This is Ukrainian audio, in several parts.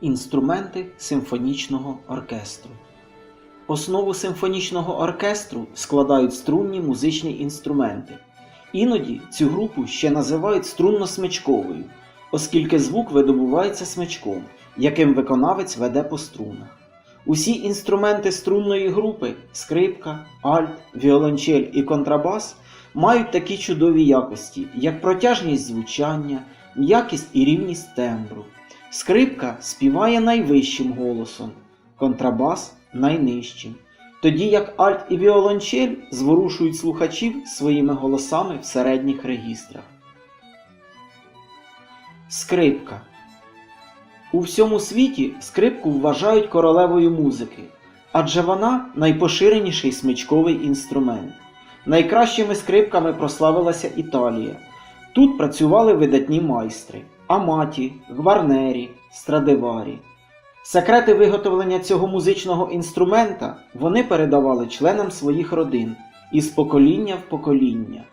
Інструменти симфонічного оркестру. Основу симфонічного оркестру складають струнні музичні інструменти. Іноді цю групу ще називають струнно-смичковою, оскільки звук видобувається смичком, яким виконавець веде по струнах. Усі інструменти струнної групи скрипка, альт, віолончель і контрабас мають такі чудові якості, як протяжність звучання, м'якість і рівність тембру. Скрипка співає найвищим голосом, контрабас найнижчим, тоді як альт і віолончель зворушують слухачів своїми голосами в середніх регістрах. Скрипка у всьому світі скрипку вважають королевою музики, адже вона найпоширеніший смичковий інструмент. Найкращими скрипками прославилася Італія. Тут працювали видатні майстри Аматі, Гварнері, Страдиварі. Секрети виготовлення цього музичного інструмента вони передавали членам своїх родин із покоління в покоління.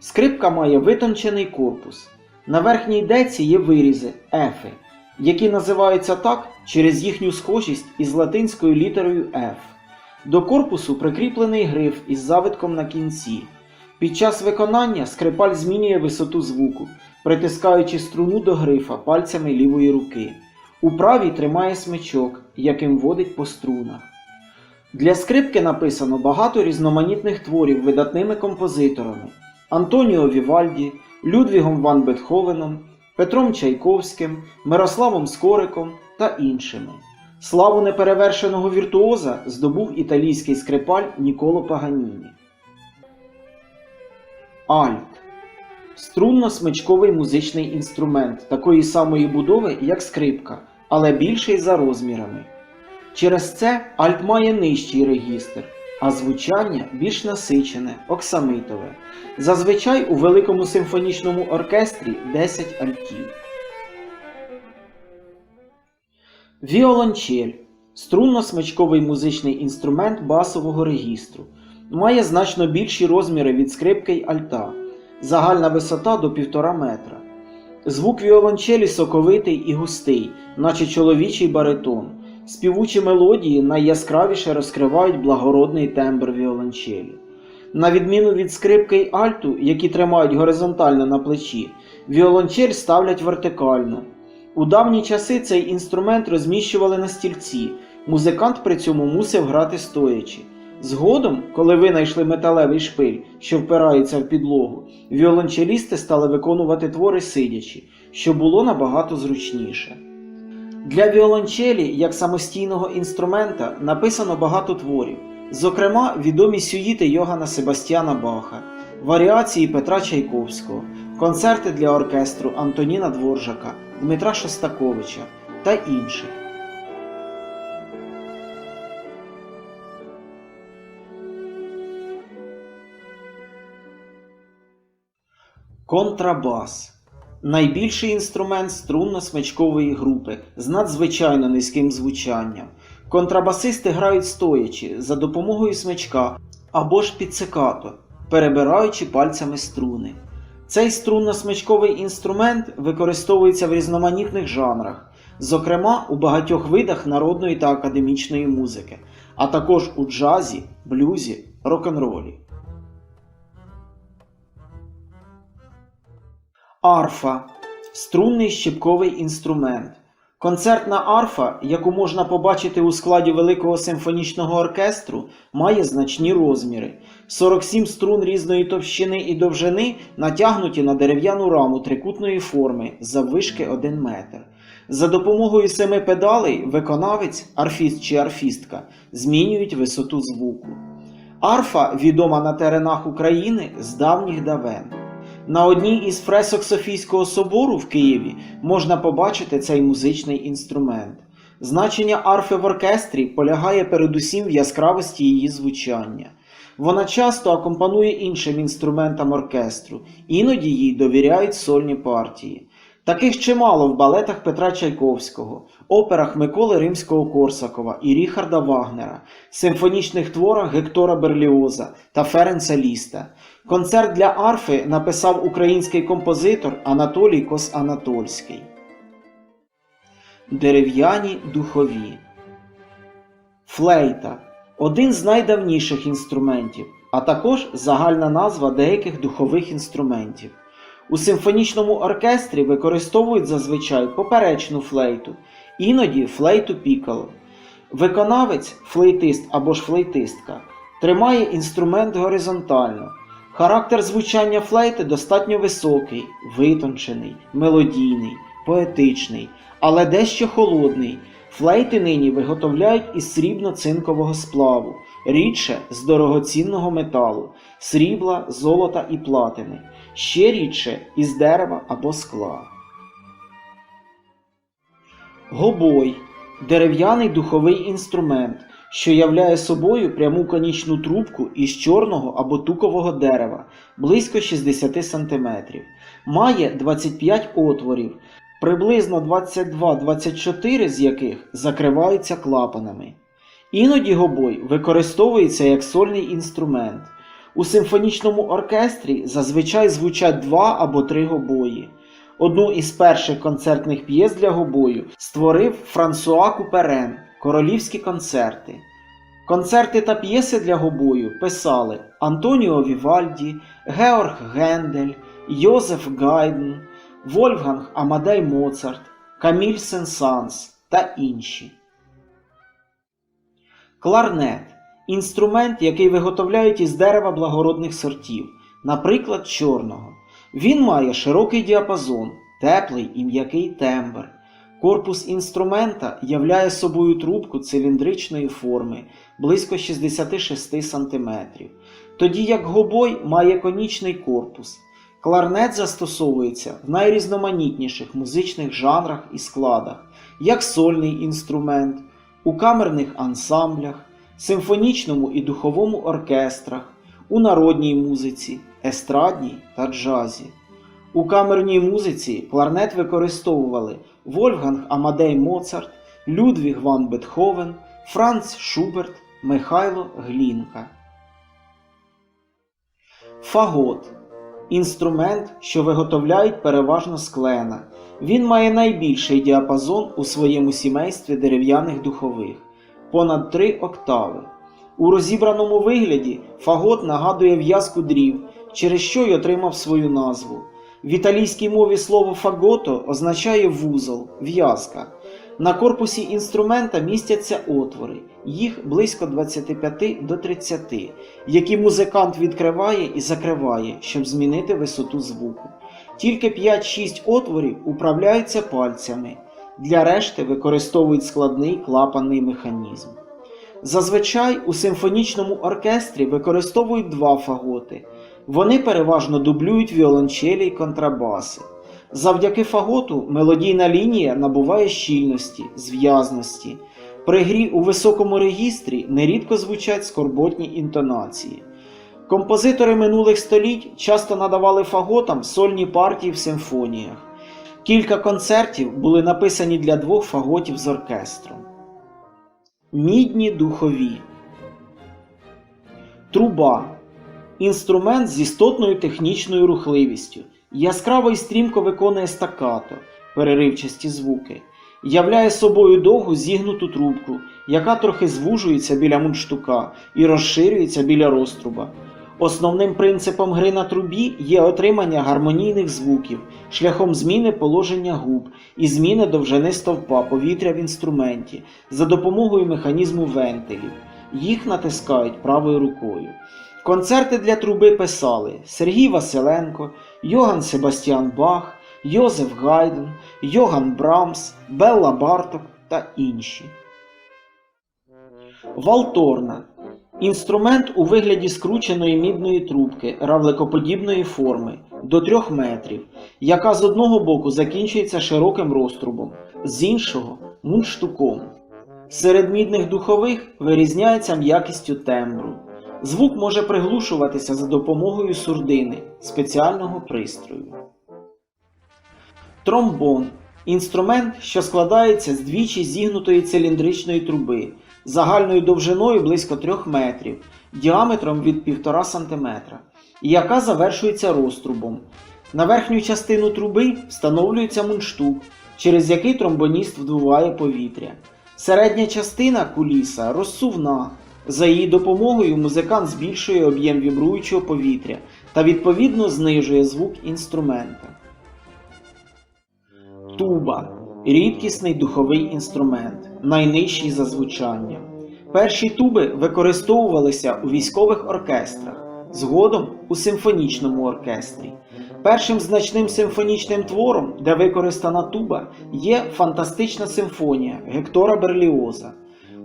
Скрипка має витончений корпус. На верхній деці є вирізи ефи, які називаються так через їхню схожість із латинською літерою F. До корпусу прикріплений гриф із завитком на кінці. Під час виконання скрипаль змінює висоту звуку, притискаючи струну до грифа пальцями лівої руки. У правій тримає смичок, яким водить по струнах. Для скрипки написано багато різноманітних творів видатними композиторами Антоніо Вівальді, Людвігом Ван Бетховеном, Петром Чайковським, Мирославом Скориком та іншими. Славу неперевершеного віртуоза здобув італійський скрипаль Ніколо Паганіні. Альт струнно-смичковий музичний інструмент такої самої будови, як скрипка, але більший за розмірами. Через це альт має нижчий регістр, а звучання більш насичене, оксамитове. Зазвичай у великому симфонічному оркестрі 10 альтів. Віолончель струнно-смичковий музичний інструмент басового регістру. Має значно більші розміри від скрипки й альта, загальна висота до 1,5 метра. Звук віолончелі соковитий і густий, наче чоловічий баритон. Співучі мелодії найяскравіше розкривають благородний тембр віолончелі. На відміну від скрипки й альту, які тримають горизонтально на плечі, віолончель ставлять вертикально. У давні часи цей інструмент розміщували на стільці, музикант при цьому мусив грати стоячи. Згодом, коли винайшли металевий шпиль, що впирається в підлогу, віолончелісти стали виконувати твори сидячи, що було набагато зручніше. Для віолончелі як самостійного інструмента написано багато творів, зокрема відомі сюїти Йогана Себастьяна Баха, варіації Петра Чайковського, концерти для оркестру Антоніна Дворжака, Дмитра Шостаковича та інших. Контрабас найбільший інструмент струнно-смичкової групи з надзвичайно низьким звучанням. Контрабасисти грають стоячи за допомогою смичка або ж підсикато, перебираючи пальцями струни. Цей струнно-смичковий інструмент використовується в різноманітних жанрах, зокрема у багатьох видах народної та академічної музики, а також у джазі, блюзі, рок-н-ролі. Арфа струнний щіпковий інструмент. Концертна арфа, яку можна побачити у складі Великого симфонічного оркестру, має значні розміри. 47 струн різної товщини і довжини натягнуті на дерев'яну раму трикутної форми заввишки 1 метр. За допомогою семи педалей виконавець, арфіст чи арфістка змінюють висоту звуку. Арфа відома на теренах України з давніх давен. На одній із фресок Софійського собору в Києві можна побачити цей музичний інструмент. Значення арфи в оркестрі полягає передусім в яскравості її звучання. Вона часто акомпанує іншим інструментам оркестру, іноді їй довіряють сольні партії. Таких чимало в балетах Петра Чайковського, операх Миколи Римського Корсакова і Ріхарда Вагнера, симфонічних творах Гектора Берліоза та Ференца Ліста. Концерт для арфи написав український композитор Анатолій Кос-Анатольський. Дерев'яні духові. Флейта один з найдавніших інструментів, а також загальна назва деяких духових інструментів. У симфонічному оркестрі використовують зазвичай поперечну флейту, іноді флейту пікало. Виконавець, флейтист або ж флейтистка, тримає інструмент горизонтально. Характер звучання флейти достатньо високий, витончений, мелодійний, поетичний, але дещо холодний. Флейти нині виготовляють із срібно-цинкового сплаву, рідше з дорогоцінного металу, срібла, золота і платини, ще рідше із дерева або скла. Гобой дерев'яний духовий інструмент, що являє собою пряму конічну трубку із чорного або тукового дерева близько 60 см, має 25 отворів, приблизно 22-24 з яких закриваються клапанами. Іноді гобой використовується як сольний інструмент. У симфонічному оркестрі зазвичай звучать два або три гобої. Одну із перших концертних п'єс для гобою створив Франсуа Куперен Королівські концерти. Концерти та п'єси для гобою писали Антоніо Вівальді, Георг Гендель, Йозеф Гайден, Вольфганг Амадей Моцарт, Каміль Сен-Санс та інші. Кларнет інструмент, який виготовляють із дерева благородних сортів, наприклад, чорного. Він має широкий діапазон, теплий і м'який тембр. Корпус інструмента являє собою трубку циліндричної форми близько 66 см, тоді як гобой має конічний корпус. Кларнет застосовується в найрізноманітніших музичних жанрах і складах, як сольний інструмент, у камерних ансамблях, симфонічному і духовому оркестрах, у народній музиці, естрадній та джазі. У камерній музиці кларнет використовували Вольфганг Амадей Моцарт, Людвіг ван Бетховен, Франц Шуберт, Михайло Глінка. Фагот інструмент, що виготовляють переважно з клена. Він має найбільший діапазон у своєму сімействі дерев'яних духових понад 3 октави. У розібраному вигляді фагот нагадує в'язку дрів, через що й отримав свою назву. В італійській мові слово фагото означає вузол, в'язка. На корпусі інструмента містяться отвори, їх близько 25 до 30, які музикант відкриває і закриває, щоб змінити висоту звуку. Тільки 5-6 отворів управляються пальцями, для решти використовують складний клапанний механізм. Зазвичай у симфонічному оркестрі використовують два фаготи. Вони переважно дублюють віолончелі й контрабаси. Завдяки фаготу мелодійна лінія набуває щільності, зв'язності. При грі у високому регістрі нерідко звучать скорботні інтонації. Композитори минулих століть часто надавали фаготам сольні партії в симфоніях. Кілька концертів були написані для двох фаготів з оркестром. Мідні духові. Труба інструмент з істотною технічною рухливістю, яскраво і стрімко виконує стакато, переривчасті звуки, являє собою довгу зігнуту трубку, яка трохи звужується біля мундштука і розширюється біля розтруба. Основним принципом гри на трубі є отримання гармонійних звуків шляхом зміни положення губ і зміни довжини стовпа повітря в інструменті за допомогою механізму вентилів. Їх натискають правою рукою. Концерти для труби писали Сергій Василенко, Йоган Себастьян Бах, Йозеф Гайден, Йоган Брамс, Белла Барток та інші. Валторна інструмент у вигляді скрученої мідної трубки равликоподібної форми до 3 метрів, яка з одного боку закінчується широким розтрубом, з іншого мундштуком. Серед мідних духових вирізняється м'якістю тембру. Звук може приглушуватися за допомогою сурдини спеціального пристрою. Тромбон інструмент, що складається з двічі зігнутої циліндричної труби загальною довжиною близько 3 метрів, діаметром від 1,5 см, яка завершується розтрубом. На верхню частину труби встановлюється мундштук, через який тромбоніст вдуває повітря. Середня частина куліса розсувна. За її допомогою музикант збільшує об'єм вібруючого повітря та відповідно знижує звук інструмента. Туба рідкісний духовий інструмент, найнижчий за звучанням. Перші туби використовувалися у військових оркестрах, згодом у симфонічному оркестрі. Першим значним симфонічним твором, де використана туба, є фантастична симфонія Гектора Берліоза.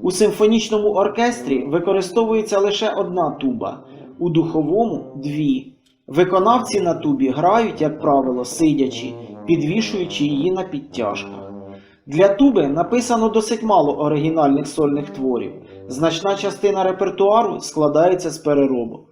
У симфонічному оркестрі використовується лише одна туба, у духовому дві. Виконавці на тубі грають, як правило, сидячи, підвішуючи її на підтяжках. Для туби написано досить мало оригінальних сольних творів. Значна частина репертуару складається з переробок.